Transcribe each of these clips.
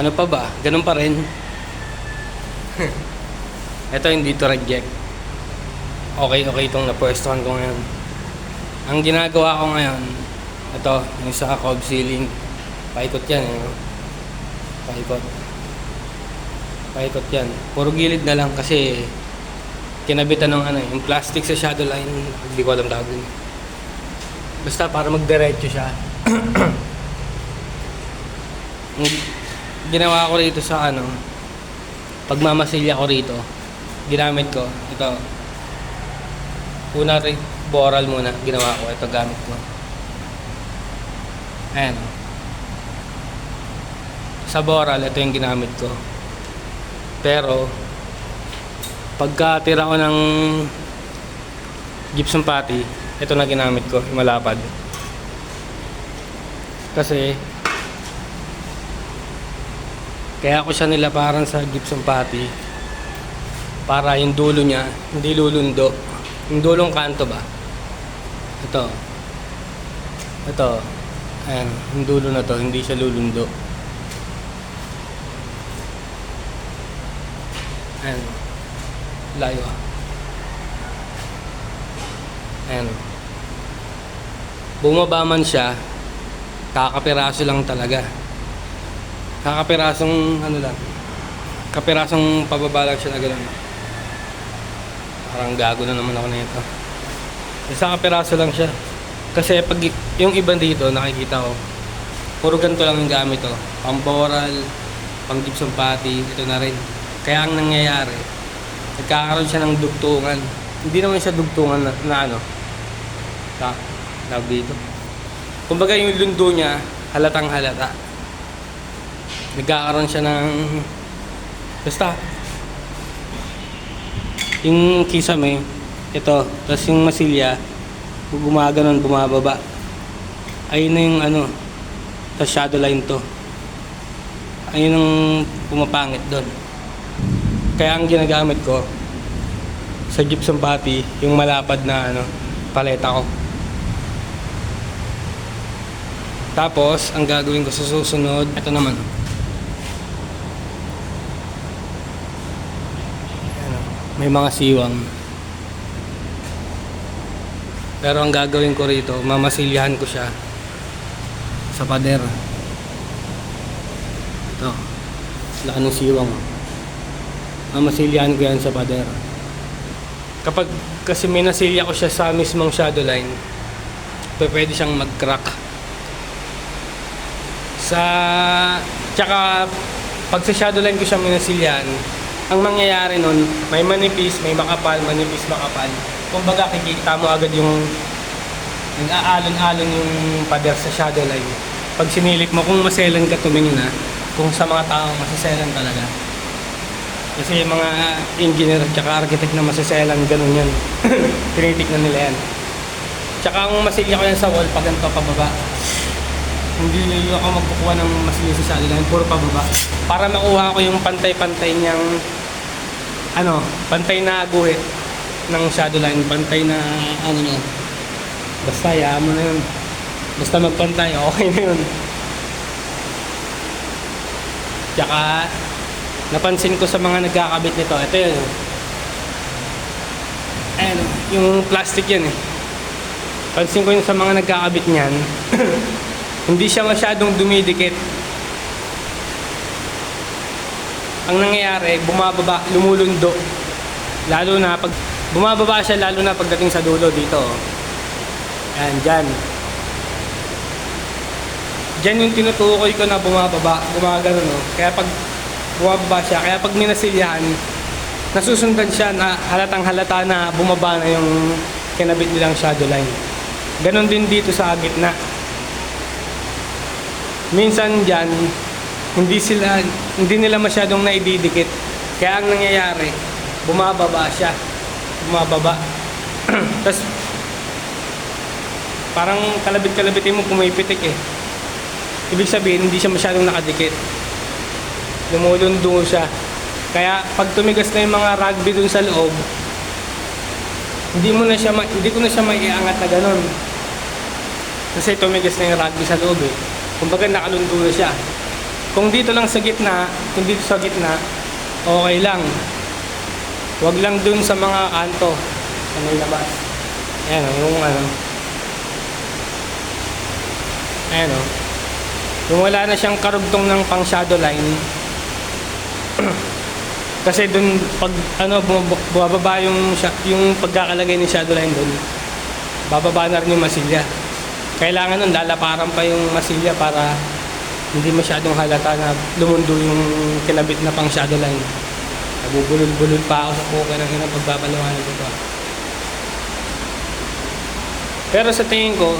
Ano pa ba? Ganun pa rin. Ito hindi to reject. Okay, okay itong napwestuhan ko ngayon. Ang ginagawa ko ngayon, ito, yung sa cob ceiling. Paikot yan, eh. Paikot. Paikot yan. Puro gilid na lang kasi kinabitan ng ano, yung plastic sa shadow line. Hindi ko alam tawag. Basta para magdiretso siya. Ginawa ko rito sa ano, pagmamasilya ko rito, ginamit ko, ito, una rin, boral muna, ginawa ko, ito gamit ko. Ayan. Sa boral, ito yung ginamit ko. Pero, pagka tira ko ng gypsum putty, ito na ginamit ko, malapad. Kasi, kaya ko siya nilaparan sa gypsum putty para yung dulo niya hindi lulundo. Yung dulong kanto ba? Ito. Ito. Ayan, yung dulo na to, hindi siya lulundo. Ayan. Layo ah. Ayan. Bumaba man siya, kakapiraso lang talaga. Kakapirasong ano lang. Kapirasong pababa lang siya na gano'n. Parang gago na naman ako na ito. Isa kapiraso lang siya. Kasi pag yung iba dito nakikita ko, puro ganito lang yung gamit ko. Pamboral, pang gypsum putty, ito na rin. Kaya ang nangyayari, nagkakaroon siya ng dugtungan. Hindi naman siya dugtungan na, na ano, ta, tawag dito. Kumbaga yung lundo niya, halatang halata nagkakaroon siya ng basta. Yung kisame ito tapos yung masilya gumaganon bumababa. Ayun na yung ano sa shadow line to. Ayun ang pumapangit doon. Kaya ang ginagamit ko sa gypsum putty yung malapad na ano paleta ko. Tapos ang gagawin ko sa susunod ito naman Ayan, oh. May mga siwang. Pero ang gagawin ko rito, mamasilyahan ko siya sa pader. Ito. Laki ng siwang. Mamasilyahan ko yan sa pader. Kapag kasi minasilya ko siya sa mismong shadow line, pwede siyang mag-crack. Sa... Tsaka, pag sa shadow line ko siya minasilyahan, ang mangyayari nun, may manipis, may makapal, manipis, makapal. Kumbaga, kikita mo agad yung nag-aalon-alon yung pader sa shadow line. Pag sinilip mo, kung maselan ka tumingin na, kung sa mga tao, masaselan talaga. Kasi yung mga engineer at architect na masaselan, ganun yan. Tinitignan nila yan. Tsaka ang masilya ko yan sa wall, pag ganito pababa. Hindi ako magkukuha ng masilya sa shadow line, puro pababa. Para makuha ko yung pantay-pantay niyang ano, pantay na guhit ng shadow line, pantay na ano niya. Basta hayaan mo na yun. Basta magpantay, okay na yun. Tsaka, napansin ko sa mga nagkakabit nito, ito yun. Ayan, yung plastic yan eh. Pansin ko yun sa mga nagkakabit niyan, hindi siya masyadong dumidikit. Ang nangyayari, bumababa, lumulundo. Lalo na pag bumababa siya lalo na pagdating sa dulo dito. oh. Ayan, dyan. Dyan yung tinutukoy ko na bumababa, gumagano no. Kaya pag bumababa siya, kaya pag minasilyahan, nasusundan siya na halatang halata na bumaba na yung kinabit nilang shadow line. Ganon din dito sa gitna. Minsan dyan, hindi sila, hindi nila masyadong naididikit. Kaya ang nangyayari, bumababa siya. Bumababa. Tapos, parang kalabit-kalabitin mo pumipitik eh. Ibig sabihin, hindi siya masyadong nakadikit. Lumulundo siya. Kaya pag tumigas na yung mga rugby dun sa loob, hindi mo na siya ma- hindi ko na siya maiangat na ganun. Kasi tumigas na yung rugby sa loob eh. Kumbaga nakalundo na siya. Kung dito lang sa gitna, kung dito sa gitna, okay lang. Huwag lang dun sa mga kanto, sa may labas. Ayan o, yung ano. Ayan o. Yung wala na siyang karugtong ng pang shadow line. Kasi dun, pag ano, bumab- bumababa yung, yung pagkakalagay ng shadow line dun, bababa na rin yung masilya. Kailangan nun, lalaparan pa yung masilya para hindi masyadong halata na lumundo yung kinabit na pang shadow line. Nabubulol-bulol pa ako sa poker ng hinang pagbabaliwanag ko pa. Pero sa tingin ko,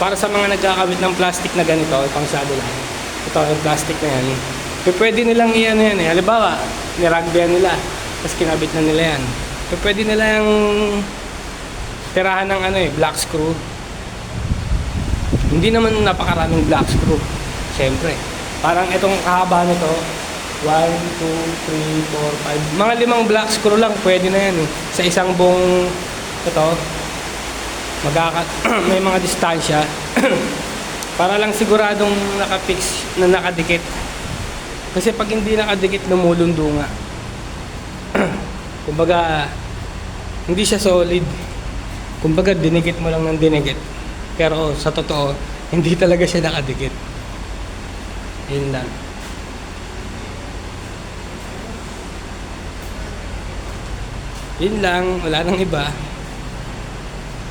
para sa mga nagkakabit ng plastic na ganito, pang shadow line, ito yung plastic na yan, eh, pwede nilang iyan yan eh. Halimbawa, niragbyan nila, tapos kinabit na nila yan. Pwede nila yung tirahan ng ano eh, black screw. Hindi naman napakaraming black screw. Siyempre. Parang itong kahaba nito, 1, 2, 3, 4, 5. Mga limang black screw lang, pwede na yan eh. Sa isang buong, ito, magkaka, may mga distansya. Para lang siguradong nakapix na nakadikit. Kasi pag hindi nakadikit, lumulundo nga. Kumbaga, hindi siya solid. Kumbaga, dinikit mo lang ng dinikit. Pero sa totoo, hindi talaga siya nakadikit. Yun lang. Yun lang, wala nang iba.